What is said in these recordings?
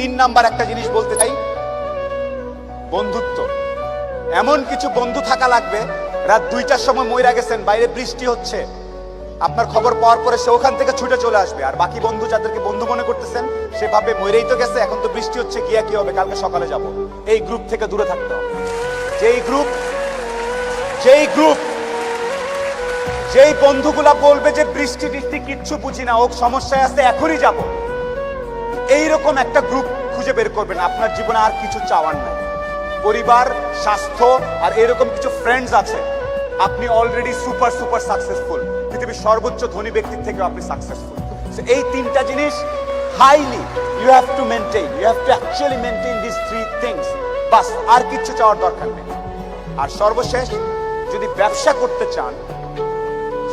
তিন নাম্বার একটা জিনিস বলতে চাই। বন্ধুত্ব। এমন কিছু বন্ধু থাকা লাগবে, রাত দুইটার সময় ময়রা গেছেন, বাইরে বৃষ্টি হচ্ছে। আপনার খবর পাওয়ার পরে সে ওখান থেকে ছুটে চলে আসবে। আর বাকি বন্ধু যাদেরকে বন্ধু মনে করতেছেন, সে ভাবে মরেই তো গেছে, এখন তো বৃষ্টি হচ্ছে, গিয়া কি হবে? কালকে সকালে যাব। এই গ্রুপ থেকে দূরে থাকতে হবে। যেই গ্রুপ যেই গ্রুপ যেই বন্ধুগুলা বলবে যে বৃষ্টি টিষ্টি কিচ্ছু বুঝি না ও সমস্যায় আছে, এখনই যাব। এইরকম একটা গ্রুপ খুঁজে বের করবেন। আপনার জীবনে আর কিছু চাওয়ার নাই। পরিবার, স্বাস্থ্য আর এরকম কিছু ফ্রেন্ডস আছে। আপনি অলরেডি সুপার সুপার সাকসেসফুল পৃথিবীর সর্বোচ্চ ধনী ব্যক্তির থেকে আপনি সাকসেসফুল এই তিনটা জিনিস highly you have to maintain you have to actually maintain this three things বাস, আর কিচ্ছু চাওয়ার দরকার নেই। আর সর্বশেষ, যদি ব্যবসা করতে চান,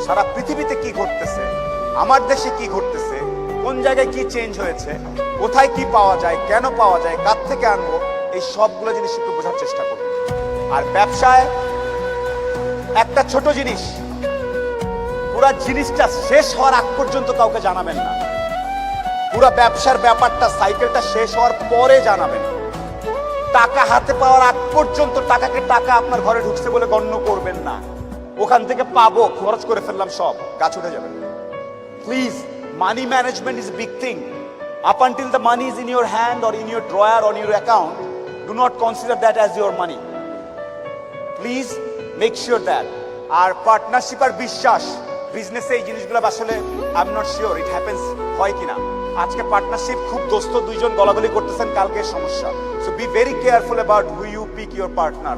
সারা পৃথিবীতে কি ঘটতেছে? আমার দেশে কি ঘটতেছে? কোন জায়গায় কি চেঞ্জ হয়েছে, কোথায় কি পাওয়া যায়, কেন পাওয়া যায়, কার থেকে আনব, এই সবগুলো জিনিস একটু বোঝার চেষ্টা করুন আর ব্যবসায় একটা ছোট জিনিস, পুরা জিনিসটা শেষ হওয়ার আগ পর্যন্ত কাউকে জানাবেন না। পুরা ব্যবসার ব্যাপারটা সাইকেলটা শেষ হওয়ার পরে জানাবেন। টাকা হাতে পাওয়ার আগ পর্যন্ত টাকাকে টাকা আপনার ঘরে ঢুকছে বলে গণ্য করবেন না। ওখান থেকে পাবো, খরচ করে ফেললাম সব, গাছ উঠে যাবে। Please money management is big thing up until the money is in your hand or in your drawer on your account do not consider that as your money please make sure that R partnership আর বিশ্বাস বিজনেসে এই জিনিসগুলো আসলে I am not sure it happens হয় কিনা। আজকে partnership খুব দোস্ত, দুইজন গলাগলি করতেছেন, কালকে সমস্যা। So be very careful about who you pick your partner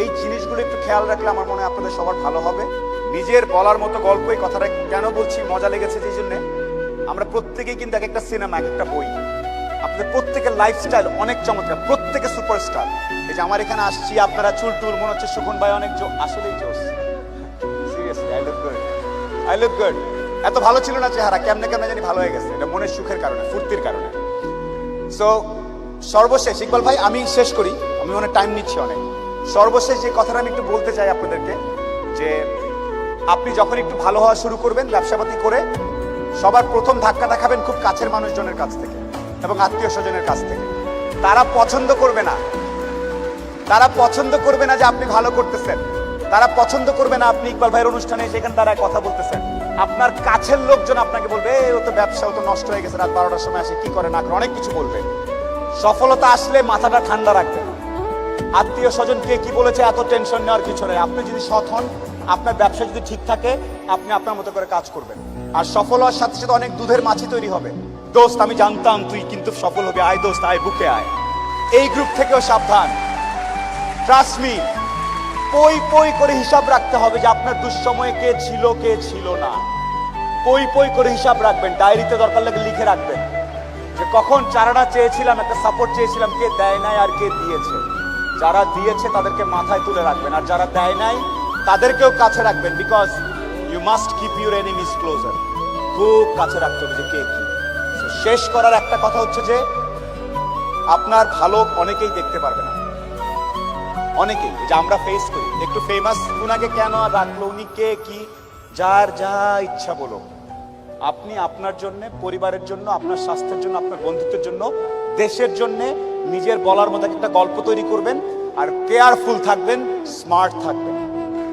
এই জিনিসগুলো একটু খেয়াল রাখলে আমার মনে হয় আপনাদের সবার ভালো হবে। নিজের বলার মতো গল্প এই কথাটা কেন বলছি? মজা লেগেছে যেই জন্যে। আমরা প্রত্যেকেই কিন্তু এক একটা সিনেমা, এক একটা বই। আপনাদের প্রত্যেকের লাইফস্টাইল অনেক চমৎকার, প্রত্যেকে সুপারস্টার এই যে আমার এখানে আসছি, আপনারা চুল টুল, মনে হচ্ছে সুখন ভাই অনেক আসলেই I good I look good এত ভালো ছিল না চেহারা, কেমনে কেমনে জানি ভালো হয়ে গেছে। এটা মনের সুখের কারণে, ফুর্তির কারণে। সো সর্বশেষ, ইকবাল ভাই, আমি শেষ করি। আমি অনেক টাইম নিচ্ছি অনেক। সর্বশেষ যে কথাটা আমি একটু বলতে চাই আপনাদেরকে, যে আপনি যখন একটু ভালো হওয়া শুরু করবেন, ব্যবসাপাতি করে সবার প্রথম ধাক্কাটা খাবেন খুব কাছের মানুষজনের কাছ থেকে এবং আত্মীয় স্বজনের কাছ থেকে। তারা পছন্দ করবে না। তারা পছন্দ করবে না যে আপনি ভালো করতেছেন। তারা পছন্দ করবে না আপনি ইকবাল ভাইয়ের অনুষ্ঠানে সেখানে তারা কথা বলতেছেন। আপনার কাছের লোকজন আপনাকে বলবে "এই, ও তো ব্যবসা ও তো নষ্ট হয়ে গেছে রাত বারোটার সময় আসে কি করে না করে? অনেক কিছু বলবে। সফলতা আসলে মাথাটা ঠান্ডা রাখবেন আত্মীয় স্বজন কে কি বলেছে এত টেনশন নেওয়ার কিছু নেই আপনি যদি সৎ হন আপনার ব্যবসা যদি ঠিক থাকে আপনি আপনার মতো করে কাজ করবেন। আর সফল হওয়ার সাথে সাথে অনেক দুধের মাছি তৈরি হবে। দোস্ত, আমি জানতাম তুই কিন্তু সফল হবি। আয় দোস্ত, আয় বুকে আয়। এই গ্রুপ থেকেও সাবধান। ট্রাস্ট মি পই পই করে হিসাব রাখতে হবে যে আপনার দুঃসময়ে কে ছিল কে ছিল না। পই পই করে হিসাব রাখবেন, ডায়েরিতে দরকার লাগে লিখে রাখবেন। যে কখন চারানা চেয়েছিলাম, একটা সাপোর্ট চেয়েছিলাম, কে দেয় নাই আর কে দিয়েছে। যারা দিয়েছে তাদেরকে মাথায় তুলে রাখবেন, আর যারা দেয় নাই, তাদেরকেও কাছে রাখবেন because you must keep your enemies closer খুব কাছে রাখতে হবে যে কে কি। শেষ করার একটা কথা হচ্ছে যে, আপনার ভালো অনেকেই দেখতে পারবে না। অনেকেই যে আমরা ফেস করি, একটু ফেমাস উনাকে কেন রাখল, উনি কে, কি? যার যা ইচ্ছা বলো। আপনি আপনার জন্য, পরিবারের জন্য, আপনার স্বাস্থ্যের জন্য, আপনার বন্ধুত্বের জন্য, দেশের জন্য নিজের বলার মতো একটা গল্প তৈরি করবেন, আর কেয়ারফুল থাকবেন স্মার্ট থাকবেন।